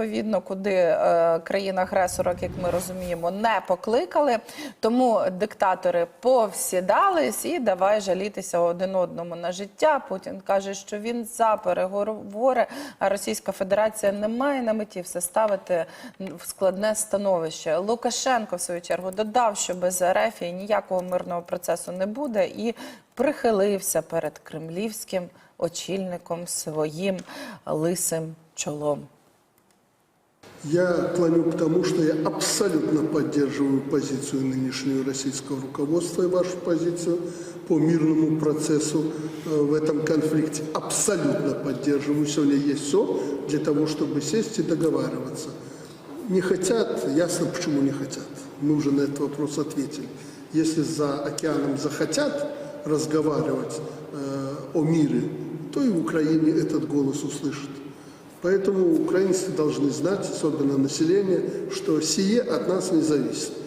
відповідно, куди е, країна-агресора, як ми розуміємо, не покликали. Тому диктатори повсідались і давай жалітися один одному на життя. Путін каже, що він за переговори, а Російська Федерація не має на меті все ставити в складне становище. Лукашенко, в свою чергу, додав, що без РФ ніякого мирного процесу не буде, і прихилився перед кремлівським очільником своїм лисим чолом. Я клоню к тому, что я абсолютно поддерживаю позицию нынешнего российского руководства и вашу позицию по мирному процессу э, в этом конфликте. Абсолютно поддерживаю. Сегодня есть все для того, чтобы сесть и договариваться. Не хотят, ясно, почему не хотят. Мы уже на этот вопрос ответили. Если за океаном захотят разговаривать э, о мире, то и в Украине этот голос услышат. Поэтому украинцы должны знать, особенно население, что сие от нас не зависит.